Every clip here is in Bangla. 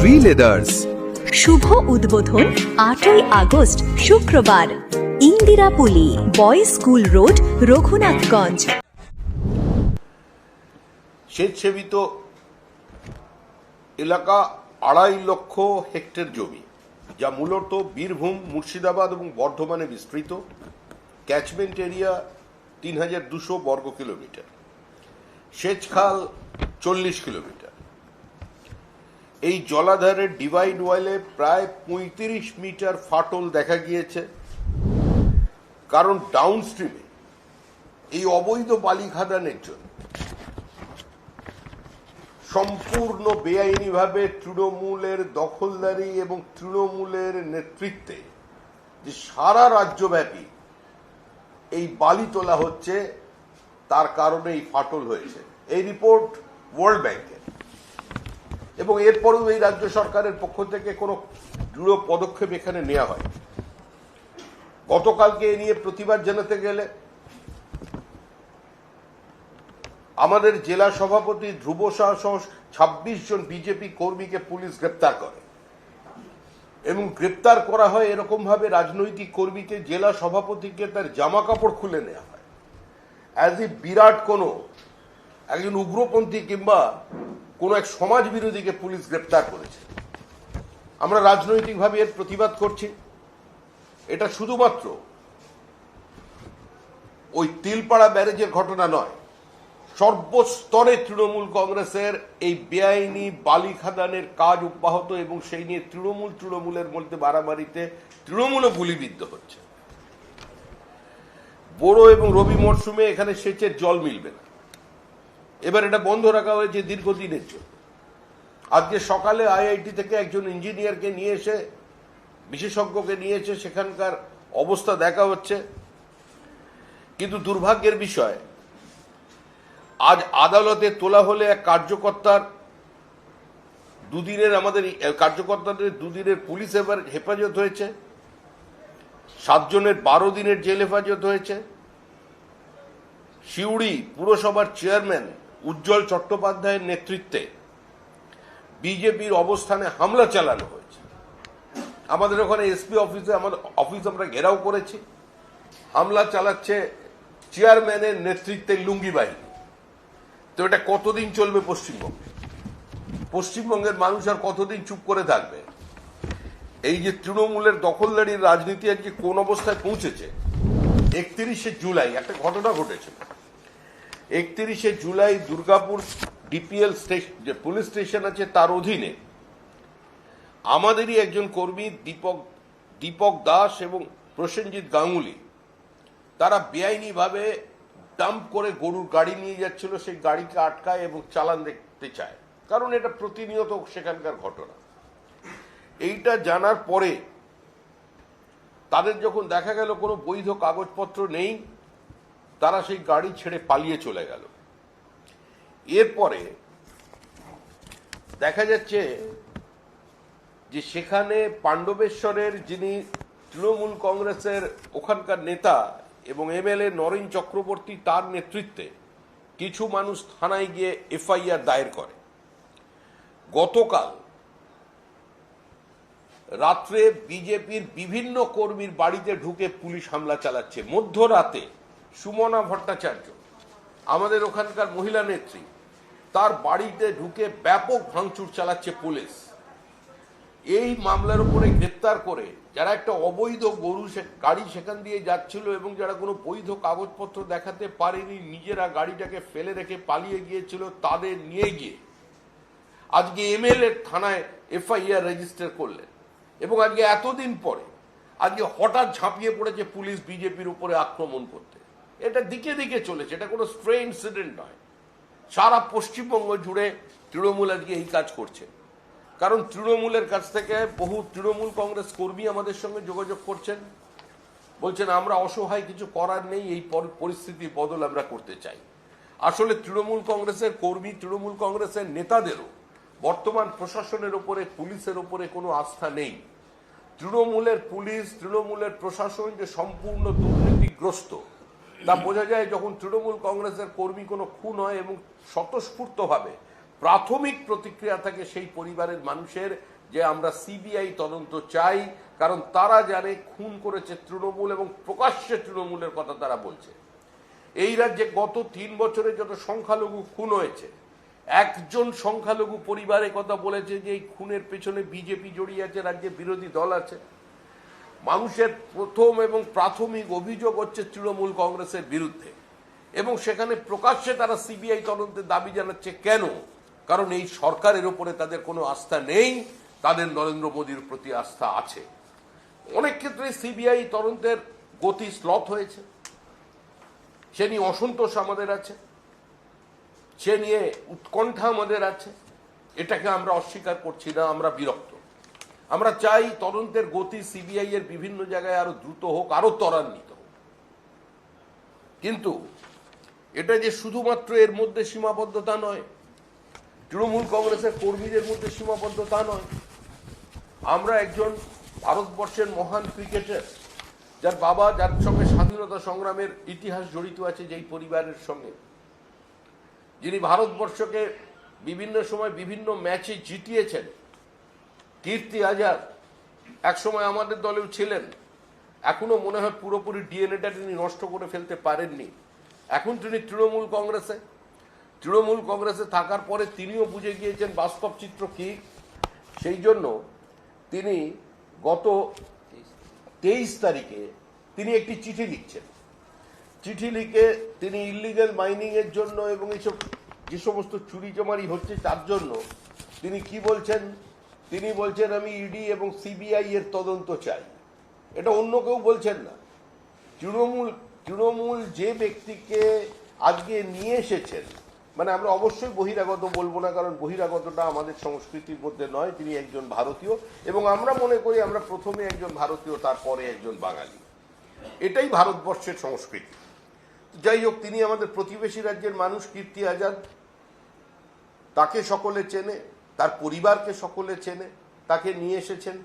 চৌধুরী লেদার্স শুভ উদ্বোধন আটই আগস্ট শুক্রবার। ইন্দিরাপুলি বয়েজ স্কুল রোড রঘুনাথগঞ্জ। স্বেচ্ছাসেবিত এলাকা আড়াই লক্ষ হেক্টর জমি যা মূলত বীরভূম মুর্শিদাবাদ এবং বর্ধমানে বিস্তৃত। ক্যাচমেন্ট এরিয়া তিন হাজার দুশো বর্গ কিলোমিটার। সেচ খাল চল্লিশ কিলোমিটার। এই জলাধারের ডিভাইড ওয়ালে প্রায় পঁয়ত্রিশ মিটার ফাটল দেখা গিয়েছে। কারণ ডাউনস্ট্রিমে এই অবৈধ বালি খাদানের জন্য সম্পূর্ণ বেআইনিভাবে তৃণমূলের দখলদারি এবং তৃণমূলের নেতৃত্বে যে সারা রাজ্যব্যাপী এই বালি তোলা হচ্ছে, তার কারণে এই ফাটল হয়েছে। এই রিপোর্ট ওয়ার্ল্ড ব্যাংকের। এবং এরপরেও এই রাজ্য সরকারের পক্ষ থেকে কোনো দৃঢ় পদক্ষেপ এখানে নেওয়া হয়। গতকালকে এ নিয়ে প্রতিবাদ জানাতে গেলে আমাদের জেলা সভাপতি ধ্রুব শাহ সহ ছাব্বিশ জন বিজেপি কর্মীকে পুলিশ গ্রেপ্তার করে। এবং গ্রেপ্তার করা হয় এরকম ভাবে রাজনৈতিক কর্মীকে, জেলা সভাপতিকে তার জামা কাপড় খুলে নেওয়া হয়। অ্যাজ ই বিরাট কোনো একজন উগ্রপন্থী কিংবা কোনো এক সমাজ বিরোধীকে পুলিশ গ্রেপ্তার করেছে। আমরা রাজনৈতিকভাবে এর প্রতিবাদ করছি। এটা শুধুমাত্র ওই তিলপাড়া ব্যারেজের ঘটনা নয়, সর্বস্তরে তৃণমূল কংগ্রেসের এই বেআইনি বালি খাদানের কাজ অব্যাহত এবং সেই নিয়ে তৃণমূল তৃণমূলের মধ্যে বাড়াবাড়িতে তৃণমূলও গুলিবিদ্ধ হচ্ছে। বড় এবং রবি মরশুমে এখানে সেচের জল মিলবে না। এবার এটা বন্ধ রাখা হয়েছে দীর্ঘদিনের জন্য। আজকে সকালে আইআইটি থেকে একজন ইঞ্জিনিয়ারকে নিয়ে এসে, বিশেষজ্ঞকে নিয়ে এসে সেখানকার অবস্থা দেখা হচ্ছে। কিন্তু দুর্ভাগ্যের বিষয়, আজ আদালতে তোলা হলে এক কার্যকর্তার দুদিনের আমাদের কার্যকর্তাদের দুদিনের পুলিশ এবার হেফাজত হয়েছে। সাতজনের বারো দিনের জেল হেফাজত হয়েছে। সিউড়ি পুরসভার চেয়ারম্যান উজ্জ্বল চট্টোপাধ্যায়ের নেতৃত্বে বিজেপির অবস্থানে হামলা চালানো হয়েছে। আমাদের ওখানে এসপি অফিসে আমাদের অফিস আমরা ঘেরাও করেছি। হামলা চালাচ্ছে চেয়ারম্যানের নেতৃত্বে লুঙ্গি বাহিনী। তো এটা কতদিন চলবে পশ্চিমবঙ্গে? পশ্চিমবঙ্গের মানুষ আর কতদিন চুপ করে থাকবে? এই যে তৃণমূলের দখলদারির রাজনীতি আজকে কোন অবস্থায় পৌঁছেছে? একত্রিশে জুলাই, একটা ঘটনা ঘটেছে একত্রিশে জুলাই দুর্গাপুর ডিপিএল স্টেশন যে পুলিশ স্টেশন আছে তার অধীনে আমাদেরই একজন কর্মী দীপক দীপক দাস এবং প্রসেনজিৎ গাঙ্গুলি, তারা বেআইনিভাবে ডাম্প করে গরুর গাড়ি নিয়ে যাচ্ছিল, সেই গাড়িকে আটকায় এবং চালান দেখতে চায়। কারণ এটা প্রতিনিয়ত সেখানকার ঘটনা। এইটা জানার পরে তাদের যখন দেখা গেল কোনো বৈধ কাগজপত্র নেই তারা সেই গাড়ি ছেড়ে পালিয়ে চলে গেল। এরপরে দেখা যাচ্ছে যে সেখানে পাণ্ডবেশ্বরের যিনি তৃণমূল কংগ্রেসের ওখানকার নেতা এবং এমএলএ নরেন চক্রবর্তী তার নেতৃত্বে কিছু মানুষ থানায় গিয়ে এফআইআর দায়ের করে। গতকাল রাত্রে বিজেপির বিভিন্ন কর্মীর বাড়িতে ঢুকে পুলিশ হামলা চালাচ্ছে। মধ্যরাতে সুমনা ভট্টাচার্য, আমাদের ওখানকার মহিলা নেত্রী, তার বাড়িতে ঢুকে ব্যাপক ভাঙচুর চালাচ্ছে পুলিশ। এই মামলার উপরে গ্রেপ্তার করে যারা একটা অবৈধ গরু গাড়ি সেখান দিয়ে যাচ্ছিল এবং যারা কোনো বৈধ কাগজপত্র দেখাতে পারেনি, নিজেরা গাড়িটাকে ফেলে রেখে পালিয়ে গিয়েছিল, তাদের নিয়ে গিয়ে। আজকে এমএলএ থানায় এফআইআর রেজিস্টার করলেন এবং আজকে এতদিন পরে, আজকে হঠাৎ ঝাঁপিয়ে পড়েছে পুলিশ, বিজেপির উপরে আক্রমণ করতে। এটা দিকে দিকে চলেছে, এটা কোনো স্ট্রে ইনসিডেন্ট নয়। সারা পশ্চিমবঙ্গ জুড়ে তৃণমূল আজকে এই কাজ করছে। কারণ তৃণমূলের কাছ থেকে বহু তৃণমূল কংগ্রেস কর্মী আমাদের সঙ্গে যোগাযোগ করছেন। বলছেন, আমরা অসহায়, কিছু করার নেই, এই পর- পরিস্থিতির বদল আমরা করতে চাই। আসলে তৃণমূল কংগ্রেসের কর্মী, তৃণমূল কংগ্রেসের নেতাদেরও বর্তমান প্রশাসনের ওপরে, পুলিশের ওপরে কোনো আস্থা নেই। তৃণমূলের পুলিশ, তৃণমূলের প্রশাসন যে সম্পূর্ণ দুর্নীতিগ্রস্ত তা বোঝা যায় যখন তৃণমূল কংগ্রেসের কর্মী কোনো খুন হয় এবং স্বতঃস্ফূর্তভাবে প্রাথমিক প্রতিক্রিয়া থাকে সেই পরিবারের মানুষের যে আমরা সিবিআই তদন্ত চাই, কারণ তারা জানে খুন করেছে তৃণমূল এবং প্রকাশ্যে তৃণমূলের কথা তারা বলছে। এই রাজ্যে গত তিন বছরে যত সংখ্যালঘু খুন হয়েছে, একজন সংখ্যালঘু পরিবারে কথা বলেছে যে এই খুনের পেছনে বিজেপি জড়িয়ে আছে, রাজ্যে বিরোধী দল আছে। মানুষের প্রথম এবং প্রাথমিক অভিযোগ হচ্ছে তৃণমূল কংগ্রেসের বিরুদ্ধে। এবং সেখানে প্রকাশ্যে তারা সিবিআই তদন্তের দাবি জানাচ্ছে কেন? কারণ এই সরকারের উপরে তাদের কোনো আস্থা নেই, তাদের নরেন্দ্র মোদীর প্রতি আস্থা আছে। অনেক ক্ষেত্রে সিবিআই তদন্তের গতি স্লথ হয়েছে। সে নিয়ে অসন্তোষ আমাদের আছে। সে নিয়ে উৎকণ্ঠা আমাদের আছে। এটাকে আমরা অস্বীকার করছি না, আমরা বিরক্ত। আমরা চাই তদন্তের গতি সিবিআই এর বিভিন্ন জায়গায় আরও দ্রুত হোক, আরও ত্বরান্বিত হোক। কিন্তু এটা যে শুধুমাত্র এর মধ্যে সীমাবদ্ধতা নয়, তৃণমূল কংগ্রেসের কর্মীদের মধ্যে সীমাবদ্ধতা নয়, আমরা একজন ভারতবর্ষের মহান ক্রিকেটার, যার বাবা যার সঙ্গে স্বাধীনতা সংগ্রামের ইতিহাস জড়িত আছে যেই পরিবারের সঙ্গে, যিনি ভারতবর্ষকে বিভিন্ন সময় বিভিন্ন ম্যাচে জিতিয়েছেন কীর্তি আজাদ একসময় আমাদের দলেও ছিলেন। এখনও মনে হয় পুরোপুরি ডিএনএটা তিনি নষ্ট করে ফেলতে পারেননি। এখন তিনি তৃণমূল কংগ্রেসে। তৃণমূল কংগ্রেসে থাকার পরে তিনিও বুঝে গিয়েছেন বাস্তব চিত্র কি। সেই জন্য তিনি গত তেইশ তারিখে তিনি একটি চিঠি লিখছেন। চিঠি লিখে তিনি ইলিগাল মাইনিং এর জন্য এবং এইসব যে সমস্ত চুরি জমারি হচ্ছে তার জন্য তিনি কি বলছেন? তিনি বলছেন, আমি ইডি এবং সিবিআই এর তদন্ত চাই। এটা অন্য কেউ বলছেন না। তৃণমূল তৃণমূল যে ব্যক্তিকে আজকে নিয়ে এসেছেন মানে আমরা অবশ্যই বহিরাগত বলব না, কারণ বহিরাগতটা আমাদের সংস্কৃতির মধ্যে নয়, তিনি একজন ভারতীয়, এবং আমরা মনে করি আমরা প্রথমে একজন ভারতীয়, তারপরে একজন বাঙালি। এটাই ভারতবর্ষের সংস্কৃতি। যাই হোক, তিনি আমাদের প্রতিবেশী রাজ্যের মানুষ, কীর্তি আজাদ। তাকে সকলে চেনে। তার পরিবারকে সকলে চেনে, তাকে নিয়ে এসেছেন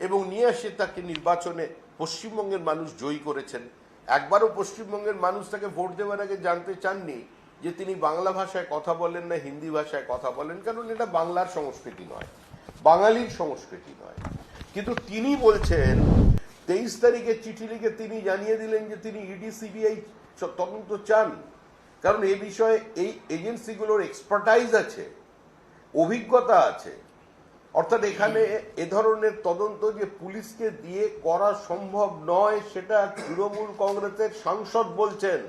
এবং নিয়ে এসে তাকে নির্বাচনে পশ্চিমবঙ্গের মানুষ জয়ী করেছেন। একবারও পশ্চিমবঙ্গের মানুষ তাকে ভোট দেওয়ার আগে জানতে চাননি যে তিনি বাংলা ভাষায় কথা বলেন না হিন্দি ভাষায় কথা বলেন, কারণ এটা বাংলার সংস্কৃতি নয়, বাঙালির সংস্কৃতি নয়। কিন্তু তিনি বলছেন, তেইশ তারিখে চিঠি লিখে তিনি জানিয়ে দিলেন যে তিনি ইডি, সিবিআই তদন্ত চান। কারণ এ বিষয়ে এই এজেন্সিগুলোর এক্সপার্টাইজ আছে। অভিজ্ঞতা আছে। অর্থাৎ এখানে এ ধরনের তদন্ত যে পুলিশকে দিয়ে করা সম্ভব নয়, সেটা তৃণমূল কংগ্রেসের সাংসদ বলছেন।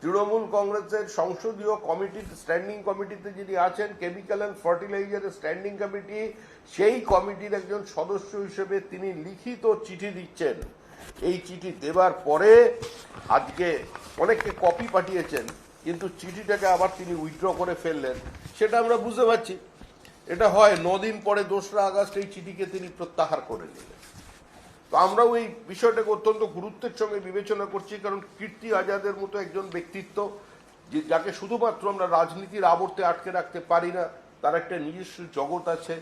তৃণমূল কংগ্রেসের সংসদীয় কমিটি স্ট্যান্ডিং কমিটিতে যিনি আছেন কেমিক্যাল অ্যান্ড ফার্টিলাইজারের স্ট্যান্ডিং কমিটি, সেই কমিটির একজন সদস্য হিসেবে তিনি লিখিত চিঠি দিচ্ছেন। এই চিঠি দেবার পরে আজকে অনেককে কপি পাঠিয়েছেন, কিন্তু চিঠিটাকে আবার তিনি উইথড্র করে ফেললেন। সেটা আমরা বুঝতে পারছি। এটা হয় নদিন পরে দোসরা আগস্ট এই চিঠিকে তিনি প্রত্যাহার করে নিলেন। তো আমরাও এই বিষয়টাকে অত্যন্ত গুরুত্বের সঙ্গে বিবেচনা করছি, কারণ কীর্তি আজাদের মতো একজন ব্যক্তিত্ব, যে যাকে শুধুমাত্র আমরা রাজনীতির আবর্তে আটকে রাখতে পারি না, তার একটা নিজস্ব জগৎ আছে,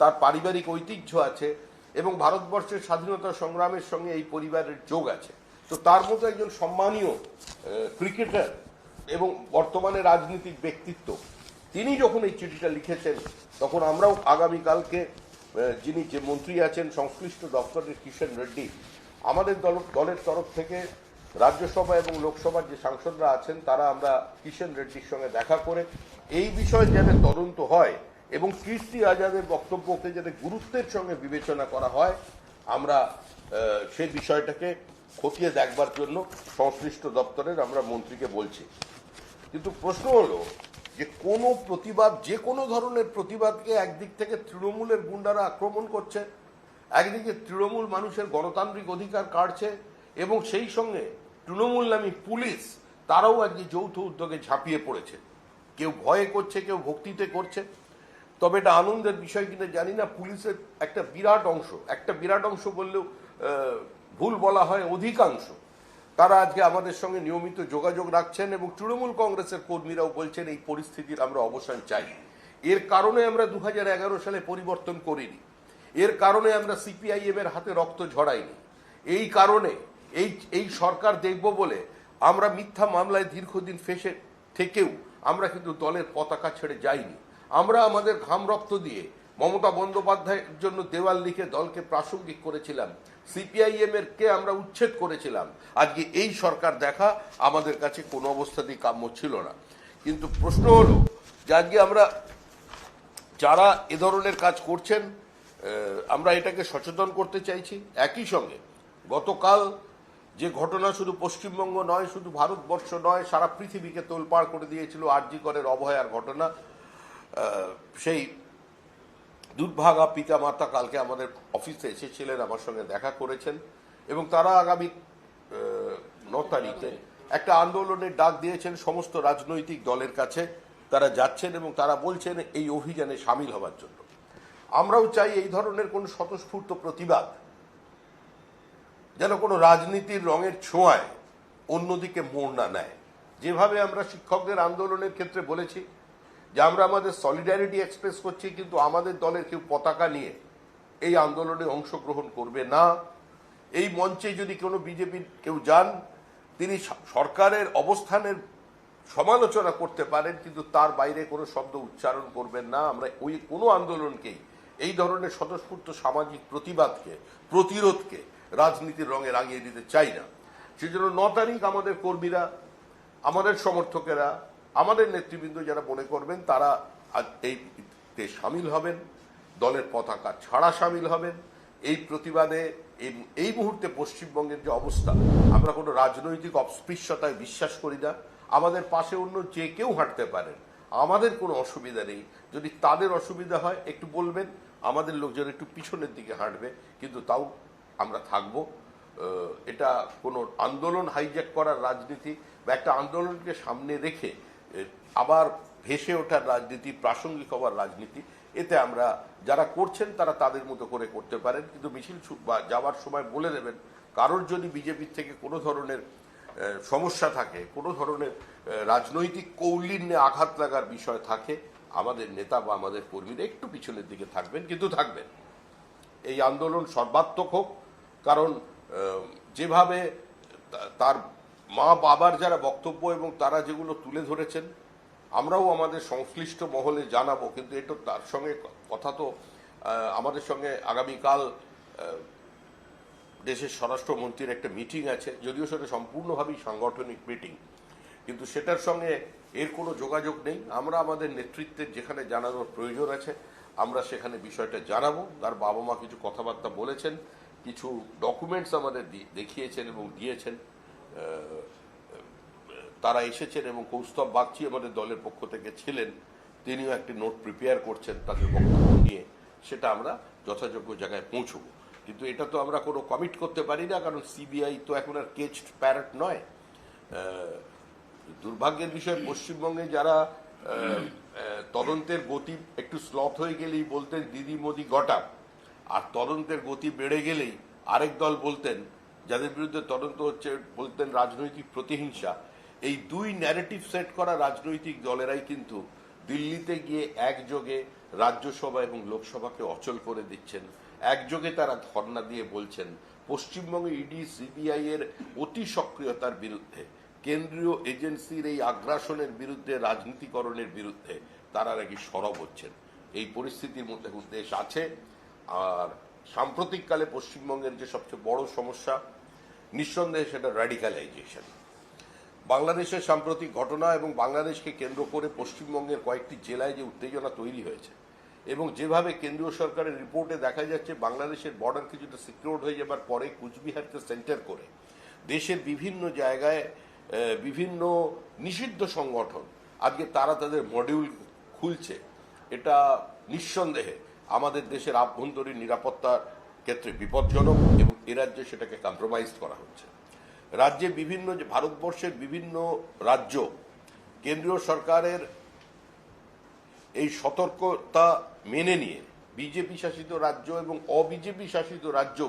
তার পারিবারিক ঐতিহ্য আছে, এবং ভারতবর্ষের স্বাধীনতা সংগ্রামের সঙ্গে এই পরিবারের যোগ আছে। তো তার মতো একজন সম্মানীয় ক্রিকেটার এবং বর্তমানে রাজনীতিক ব্যক্তিত্ব তিনি যখন এই চিঠিটা লিখেছেন, তখন আমরাও আগামীকালকে যিনি যে মন্ত্রী আছেন, সংশ্লিষ্ট দপ্তরের কিষেন রেড্ডি, আমাদের দল, দলের তরফ থেকে রাজ্যসভা এবং লোকসভার যে সাংসদরা আছেন, তারা আমরা কিষেন রেড্ডির সঙ্গে দেখা করে এই বিষয়ে যাতে তদন্ত হয় এবং কীর্তি আজাদের বক্তব্যকে যাতে গুরুত্বের সঙ্গে বিবেচনা করা হয়, আমরা সেই বিষয়টাকে খতিয়ে দেখবার জন্য সংশ্লিষ্ট দপ্তরের আমরা মন্ত্রীকে বলছি। কিন্তু প্রশ্ন হলো যে কোনো প্রতিবাদ, যে কোনো ধরনের প্রতিবাদকে একদিক থেকে তৃণমূলের গুন্ডারা আক্রমণ করছে, একদিকে তৃণমূল মানুষের গণতান্ত্রিক অধিকার কাটছে এবং সেই সঙ্গে তৃণমূল নামী পুলিশ, তারাও আজকে যৌথ উদ্যোগে ঝাঁপিয়ে পড়েছে। কেউ ভয়ে করছে, কেউ ভক্তিতে করছে। তবে এটা আনন্দের বিষয় কিনা জানি না। পুলিশের একটা বিরাট অংশ, একটা বিরাট অংশ বললেও ভুল বলা হয় অধিকাংশ তারা আজকে আমাদের সঙ্গে নিয়মিত যোগাযোগ রাখছেন এবং তৃণমূল কংগ্রেসের কর্মীরাও বলছেন, এই পরিস্থিতির আমরা অবসান চাই। এর কারণে আমরা দু হাজার এগারো সালে পরিবর্তন করিনি। এর কারণে আমরা সিপিআইএম এর হাতে রক্ত ঝরাইনি। এই কারণে এই এই সরকার দেখব বলে আমরা মিথ্যা মামলায় দীর্ঘদিন ফেসে থেকেও আমরা কিন্তু দলের পতাকা ছেড়ে যাইনি। আমরা আমাদের ঘাম রক্ত দিয়ে মমতা বন্দ্যোপাধ্যায়ের জন্য দেওয়াল লিখে দলকে প্রাসঙ্গিক করেছিলাম। সিপিআইএম এর কে আমরা উচ্ছেদ করেছিলাম। আজকে এই সরকার দেখা আমাদের কাছে কোনো অবস্থাতেই কাম্য ছিল না। কিন্তু প্রশ্ন হলো, যে আজকে আমরা যারা এ ধরনের কাজ করছেন আমরা এটাকে সচেতন করতে চাইছি। একই সঙ্গে গতকাল যে ঘটনা শুধু পশ্চিমবঙ্গ নয়, শুধু ভারতবর্ষ নয়, সারা পৃথিবীকে তোলপাড় করে দিয়েছিল আরজিকরের অভয়ার ঘটনা। সেই দুর্ভাগা পিতা মাতা কালকে আমাদের অফিসে এসেছিলেন, আমার সঙ্গে দেখা করেছেন এবং তারা আগামী ন তারিখে একটা আন্দোলনের ডাক দিয়েছেন সমস্ত রাজনৈতিক দলের কাছে। তারা যাচ্ছেন এবং তারা বলছেন এই অভিযানে সামিল হওয়ার জন্য। আমরাও চাই এই ধরনের কোন স্বতঃস্ফূর্ত প্রতিবাদ যেন কোনো রাজনীতির রঙের ছোঁয়ায় অন্যদিকে মোড় না নেয়। যেভাবে আমরা শিক্ষকদের আন্দোলনের ক্ষেত্রে বলেছি যে আমরা আমাদের সলিডারিটি এক্সপ্রেস করছি, কিন্তু আমাদের দলের কেউ পতাকা নিয়ে এই আন্দোলনে অংশগ্রহণ করবে না। এই মঞ্চে যদি কোনো বিজেপির কেউ যান, তিনি সরকারের অবস্থানের সমালোচনা করতে পারেন, কিন্তু তার বাইরে কোনো শব্দ উচ্চারণ করবেন না। আমরা ওই কোনো আন্দোলনকেই, এই ধরনের স্বতঃস্ফূর্ত সামাজিক প্রতিবাদকে, প্রতিরোধকে রাজনীতির রঙে রাঙিয়ে দিতে চাই না। সেজন্য ন তারিখ আমাদের কর্মীরা, আমাদের সমর্থকেরা আমাদের নেতৃবৃন্দ যারা মনে করবেন, তারা এইতে সামিল হবেন, দলের পতাকা ছাড়া সামিল হবেন। এই প্রতিবাদে, এই- মুহূর্তে পশ্চিমবঙ্গের যে অবস্থা, আমরা কোনো রাজনৈতিক অস্পৃশ্যতায় বিশ্বাস করি না। আমাদের পাশে অন্য যে কেউ হাঁটতে পারেন। আমাদের কোনো অসুবিধা নেই। যদি তাদের অসুবিধা হয়, একটু বলবেন, আমাদের লোকজন একটু পিছনের দিকে হাঁটবে, কিন্তু তাও আমরা থাকব। এটা কোনো আন্দোলন হাইজ্যাক করার রাজনীতি বা একটা আন্দোলনকে সামনে রেখে আবার ভেসে ওঠার রাজনীতি, প্রাসঙ্গিক হওয়ার রাজনীতি, এতে আমরা যারা করছেন তারা তাদের মতো করে করতে পারেন। কিন্তু মিছিল যাওয়ার সময় বলে দেবেন, কারোর যদি বিজেপির থেকে কোনো ধরনের সমস্যা থাকে, কোনো ধরনের রাজনৈতিক কৌলিন্যে আঘাত লাগার বিষয় থাকে, আমাদের নেতা বা আমাদের কর্মীরা একটু পিছনের দিকে থাকবেন, কিন্তু থাকবেন। এই আন্দোলন সর্বাত্মক হোক, কারণ যেভাবে তার মা বাবার যারা বক্তব্য এবং তারা যেগুলো তুলে ধরেছেন, আমরাও আমাদের সংশ্লিষ্ট মহলে জানাব, কিন্তু এটা তার সঙ্গে কথা তো আমাদের সঙ্গে আগামীকাল দেশের স্বরাষ্ট্রমন্ত্রীর একটা মিটিং আছে, যদিও সেটা সম্পূর্ণভাবেই সাংগঠনিক মিটিং, কিন্তু সেটার সঙ্গে এর কোনো যোগাযোগ নেই। আমরা আমাদের নেতৃত্বের যেখানে জানানোর প্রয়োজন আছে, আমরা সেখানে বিষয়টা জানাব। তার বাবা মা কিছু কথাবার্তা বলেছেন, কিছু ডকুমেন্টস আমাদের দেখিয়েছেন এবং দিয়েছেন। তারা এসেছেন এবং কৌস্তব বাগচি আমাদের দলের পক্ষ থেকে ছিলেন, তিনিও একটি নোট প্রিপেয়ার করছেন তাদের বক্তব্য নিয়ে। সেটা আমরা যথাযোগ্য জায়গায় পৌঁছবো। কিন্তু এটা তো আমরা কোনো কমিট করতে পারি না, কারণ সিবিআই তো এখন আর কেচড প্যারেট নয়। দুর্ভাগ্যের বিষয়, পশ্চিমবঙ্গে যারা তদন্তের গতি একটু স্লথ হয়ে গেলেই বলতেন, দিদি মোদি গটা। আর তদন্তের গতি বেড়ে গেলেই আরেক দল বলতেন যাদের বিরুদ্ধে তদন্ত হচ্ছে বলতেন রাজনৈতিক প্রতিহিংসা, এই দুই ন্যারেটিভ সেট করা রাজনৈতিক দলেরাই কিন্তু দিল্লিতে গিয়ে একযোগে রাজ্যসভা এবং লোকসভাকে অচল করে দিচ্ছেন। একযোগে তারা ধর্ণা দিয়ে বলছেন, পশ্চিমবঙ্গে ইডি, সিবিআই এর অতি সক্রিয়তার বিরুদ্ধে, কেন্দ্রীয় এজেন্সির এই আগ্রাসনের বিরুদ্ধে, রাজনীতিকরণের বিরুদ্ধে তারা নাকি সরব হচ্ছেন। এই পরিস্থিতির মধ্যে দেশ আছে, আর সাম্প্রতিককালে পশ্চিমবঙ্গের যে সবচেয়ে বড় সমস্যা, নিঃসন্দেহে সেটা র্যাডিক্যালাইজেশন বাংলাদেশের সাম্প্রতিক ঘটনা এবং বাংলাদেশকে কেন্দ্র করে পশ্চিমবঙ্গের কয়েকটি জেলায় যে উত্তেজনা তৈরি হয়েছে এবং যেভাবে কেন্দ্রীয় সরকারের রিপোর্টে দেখা যাচ্ছে বাংলাদেশের বর্ডার কিছুটা সিকিউরড হয়ে যাবার পরে কুচবিহারকে সেন্টার করে দেশের বিভিন্ন জায়গায় বিভিন্ন নিষিদ্ধ সংগঠন আজকে তারা তাদের মডিউল খুলছে। এটা নিঃসন্দেহে আমাদের দেশের আভ্যন্তরীণ নিরাপত্তার ক্ষেত্রে বিপজ্জনক এবং এ রাজ্যে সেটাকে কম্প্রোমাইজ করা হচ্ছে। রাজ্যে বিভিন্ন যে ভারতবর্ষের বিভিন্ন রাজ্য, কেন্দ্রীয় সরকারের এই সতর্কতা মেনে নিয়ে বিজেপি শাসিত রাজ্য এবং অবিজেপি শাসিত রাজ্য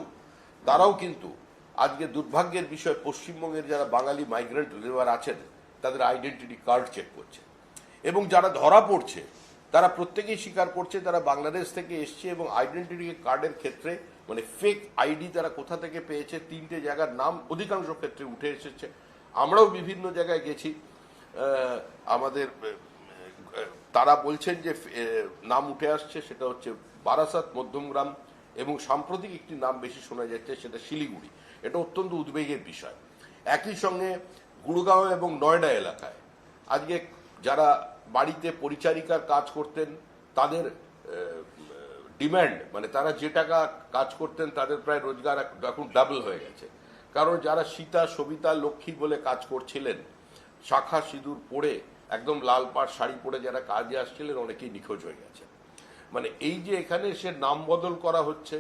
তারাও কিন্তু আজকে দুর্ভাগ্যের বিষয়, পশ্চিমবঙ্গের যারা বাঙালি মাইগ্রেন্ট লেবার আছেন, তাদের আইডেন্টিটি কার্ড চেক করছে। এবং যারা ধরা পড়ছে তারা প্রত্যেকেই স্বীকার করছে, তারা বাংলাদেশ থেকে এসছে এবং আইডেন্টিটি কার্ডের ক্ষেত্রে মানে ফেক আইডি তারা কোথা থেকে পেয়েছে, তিনটে জায়গার নাম অধিকাংশ ক্ষেত্রে উঠে এসেছে। আমরাও বিভিন্ন জায়গায় গেছি। আমাদের তারা বলছেন যে নাম উঠে আসছে, সেটা হচ্ছে বারাসাত মধ্যমগ্রাম এবং সাম্প্রতিক একটি নাম বেশি শোনা যাচ্ছে, সেটা শিলিগুড়ি। এটা অত্যন্ত উদ্বেগের বিষয়। একই সঙ্গে গুড়গাঁও এবং নয়ডা এলাকায়, আজকে যারা বাড়িতে পরিচারিকার কাজ করতেন, তাদের ডিম্যান্ড মানে তারা যে টাকা কাজ করতেন, তাদের প্রায় রোজগার এখন ডাবল হয়ে গেছে। কারণ যারা সীতা, সবিতা, লক্ষ্মী বলে কাজ করছিলেন, শাখা সিঁদুর পরে একদম লাল পাড় শাড়ি পরে যারা কাজে আসছিলেন, অনেকেই নিখোঁজ হয়ে গেছে। মানে এই যে এখানে এসে নাম বদল করা হচ্ছে,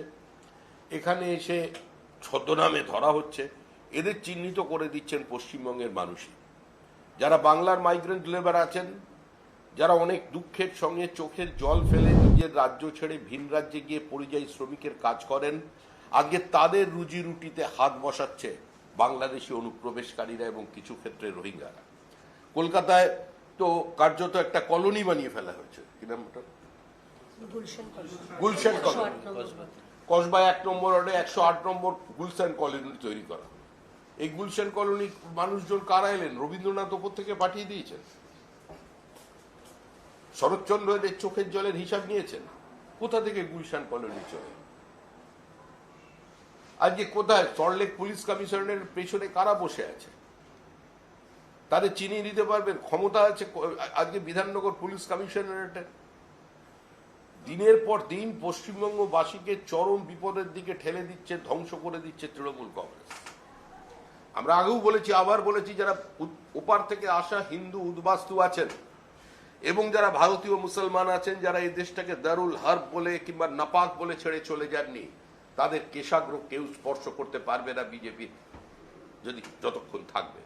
এখানে এসে ছদ্মনামে ধরা হচ্ছে, এদের চিহ্নিত করে দিচ্ছেন পশ্চিমবঙ্গের মানুষই। যারা বাংলার মাইগ্রেন্ট লেবার আছেন যারা অনেক দুঃখের সঙ্গে চোখের জল ফেলে নিজের রাজ্য ছেড়ে ভিন রাজ্যে গিয়ে পরিযায়ী শ্রমিকের কাজ করেন আজকে তাদের রুজি রুটিতে হাত বসাচ্ছে বাংলাদেশি অনুপ্রবেশকারীরা এবং কিছু ক্ষেত্রে রোহিঙ্গারা। কলকাতায় তো কার্যত একটা কলোনি বানিয়ে ফেলা হয়েছে। কি নাম ওটা? গুলশান কলোনি। কসবা এক নম্বর ওয়ার্ডে একশো আট নম্বর গুলশান কলোনি তৈরি করা। এই গুলশান কলোনি মানুষজন কারা এলেন? রবীন্দ্রনাথ ওপর থেকে পাঠিয়ে দিয়েছেন? শরৎচন্দ্র এদের চোখের জলের হিসাব নিয়েছেন? কোথা থেকে গুলশান কলোনি চলে? আজকে কোথায় সল্টলেক পুলিশ কমিশনের পেছনে কারা বসে আছে? তাদের চিনিয়ে দিতে পারবেন? ক্ষমতা আছে আজকে বিধাননগর পুলিশ কমিশনারেটের দিনের পর দিন পশ্চিমবঙ্গবাসীকে চরম বিপদের দিকে ঠেলে দিচ্ছে, ধ্বংস করে দিচ্ছে তৃণমূল কংগ্রেস। আমরা আগেও বলেছি, আবার বলেছি, যারা ওপার থেকে আসা হিন্দু উদ্বাস্তু আছেন এবং যারা ভারতীয় মুসলমান আছেন, যারা এই দেশটাকে দারুল হার্ব বলে কিংবা নাপাক বলে ছেড়ে চলে যাননি, তাদের কেশাগ্র কেউ স্পর্শ করতে পারবে না বিজেপি, যদি যতক্ষণ থাকবে।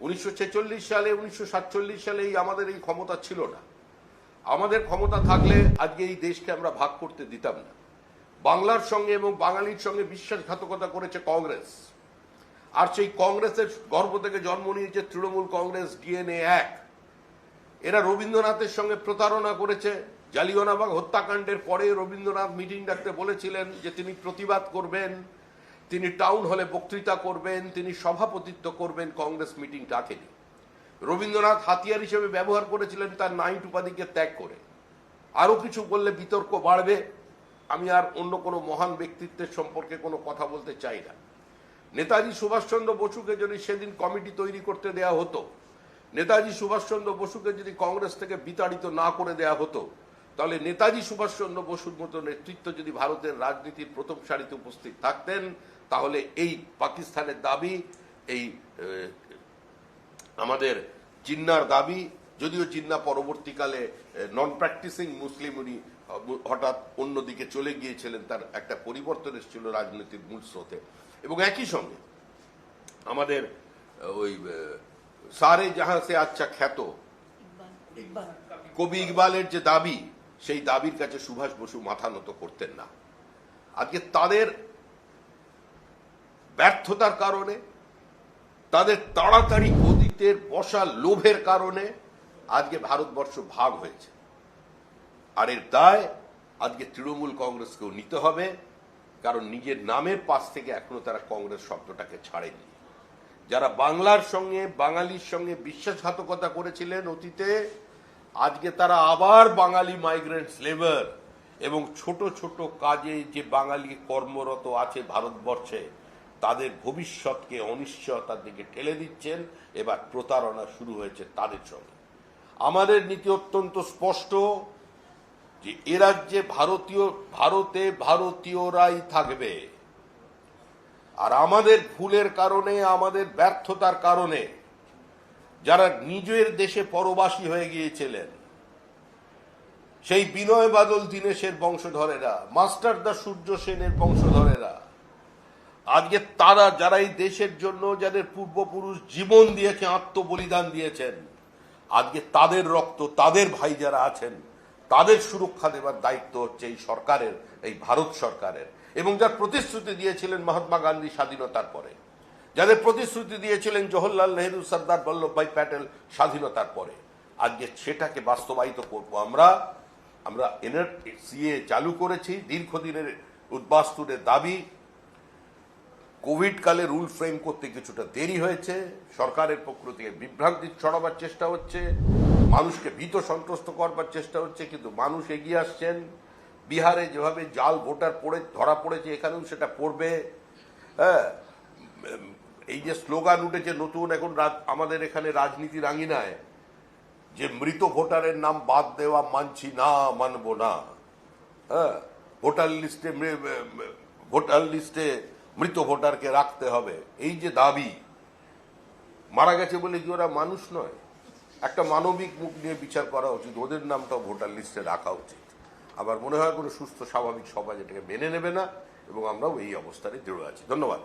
উনিশশো ছেচল্লিশ সালে, উনিশশো সালে এই আমাদের এই ক্ষমতা ছিল না। আমাদের ক্ষমতা থাকলে আজকে এই দেশকে আমরা ভাগ করতে দিতাম না। বাংলার সঙ্গে এবং বাঙালির সঙ্গে বিশ্বাসঘাতকতা করেছে কংগ্রেস। আর সেই কংগ্রেসের গর্ভ থেকে জন্ম নিয়েছে তৃণমূল কংগ্রেস, ডিএনএ এক। এরা রবীন্দ্রনাথের সঙ্গে প্রতারণা করেছে। জালিয়ানাবাগ হত্যাকাণ্ডের পরে রবীন্দ্রনাথ মিটিং ডাকতে বলেছিলেন যে তিনি প্রতিবাদ করবেন, তিনি টাউন হলে বক্তৃতা করবেন, তিনি সভাপতিত্ব করবেন, কংগ্রেস মিটিং ডাকেনি রবীন্দ্রনাথ হাতিয়ার হিসেবে ব্যবহার করেছিলেন তার নাইট উপাধিকে ত্যাগ করে। আরও কিছু বললে বিতর্ক বাড়বে, আমি আর অন্য কোনো মহান ব্যক্তিত্বের সম্পর্কে কোনো কথা বলতে চাই না। নেতাজি সুভাষচন্দ্র বসুকে যদি সেদিন কমিটি তৈরি করতে দেয়া হতো নেতাজি সুভাষচন্দ্র বসুকে যদি কংগ্রেস থেকে বিতাড়িত না করে দেয়া হতো, তাহলে নেতাজি সুভাষচন্দ্র বসুর মতো নেতৃত্ব যদি ভারতের রাজনীতির প্রথম সারিতে উপস্থিত থাকতেন, তাহলে এই পাকিস্তানের দাবি, এই আমাদের জিন্নার দাবি, যদিও জিন্না পরবর্তীকালে নন প্র্যাকটিসিং মুসলিম উনি হঠাৎ অন্যদিকে চলে গিয়েছিলেন, তার একটা পরিবর্তন এসেছিল রাজনীতির মূল স্রোতে। এবং একই সঙ্গে আমাদের ওই সারে জাহাঁ সে আচ্ছা খ্যাত কবি ইকবালের যে দাবি সেই দাবির কাছে সুভাষ বসু মাথা নত করতেন না। আজকে তাদের ব্যর্থতার কারণে, তাদের তাড়াতাড়ি গদিতে বসা লোভের কারণে আজকে ভারতবর্ষ ভাগ হয়েছে। আর এর দায় আজকে তৃণমূল কংগ্রেসকেও নিতে হবে, কারণ নিজের নামের পাশ থেকে এখনও তারা কংগ্রেস শব্দটাকে ছাড়েনি যারা বাংলার সঙ্গে, বাঙালির সঙ্গে বিশ্বাসঘাতকতা করেছিলেন অতীতে, আজকে তারা আবার বাঙালি মাইগ্রেন্টস লেবার এবং ছোট ছোট কাজে যে বাঙালি কর্মরত আছে ভারতবর্ষে, তাদের ভবিষ্যৎকে অনিশ্চয়তার দিকে ঠেলে দিচ্ছেন। এবার প্রতারণা শুরু হয়েছে তাদের সঙ্গে। আমাদের নীতি অত্যন্ত স্পষ্ট যে এ রাজ্যে ভারতীয়, ভারতে ভারতীয়রাই থাকবে। আর আমাদের ভুলের কারণে, আমাদের ব্যর্থতার কারণে যারা নিজের দেশে পরবাসী হয়ে গিয়েছিলেন, সেই বিনয় বাদল দীনেশের বংশধরেরা, মাস্টার দা সূর্য সেনের বংশধরেরা, আজকে তারা যারা এই দেশের জন্য, যাদের পূর্বপুরুষ জীবন দিয়েছে, আত্মবলিদান দিয়েছেন, আজকে তাদের রক্ত, তাদের ভাই যারা আছেন তাদের সুরক্ষা দেওয়ার দায়িত্ব হচ্ছে এই সরকারের, এই ভারত সরকারের। এবং যার প্রতিশ্রুতি দিয়েছিলেন মহাত্মা গান্ধী স্বাধীনতার পরে, যাদের প্রতিশ্রুতি দিয়েছিলেন জওহরলাল নেহরু, সর্দার বল্লভভাই প্যাটেল স্বাধীনতার পরে। আজকে সেটাকে বাস্তবায়িত করব আমরা। আমরা এনআর সিএ চালু করেছি, দীর্ঘদিনের উদ্বাস্তুদের দাবি। কোভিড কালে রুল ফ্রেম করতে কিছুটা দেরি হয়েছে। সরকারের পক্ষ থেকে বিভ্রান্তি ছড়াবার চেষ্টা হচ্ছে। মানুষকে ভীত সন্ত্রস্ত করবার চেষ্টা হচ্ছে, কিন্তু মানুষ এগিয়ে আসছেন। বিহারে যেভাবে জাল ভোটার পড়ে, ধরা পড়েছে, এখানেও সেটা পড়বে। হ্যাঁ এই যে স্লোগান উঠেছে নতুন, এখন আমাদের এখানে রাজনীতি রাঙিনায়, যে মৃত ভোটারের নাম বাদ দেওয়া মানছি না, মানব না। হ্যাঁ ভোটার লিস্টে ভোটার লিস্টে মৃত ভোটারকে রাখতে হবে। এই যে দাবি, মারা গেছে বলে কি ওরা মানুষ নয়? একটা মানবিক মুখ নিয়ে বিচার করা উচিত। ওদের নামটাও ভোটার লিস্টে রাখা উচিত। আবার মনে হয় কোনো সুস্থ, স্বাভাবিক সমাজ এটাকে মেনে নেবে না এবং আমরাও এই অবস্থানে দৃঢ় আছি। ধন্যবাদ।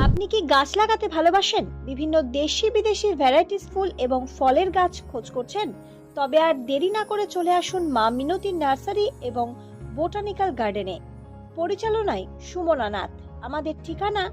আপনি কি গাছ লাগাতে ভালোবাসেন? বিভিন্ন দেশি বিদেশি ভ্যারাইটিস ফুল এবং ফলের গাছ খোঁজ করছেন? তবে আর দেরি না করে চলে আসুন মা মিনতি নার্সারি এবং বোটানিক্যাল গার্ডেনে। পরিচালনায় সুমনা নাথ। আমাদের ঠিকানা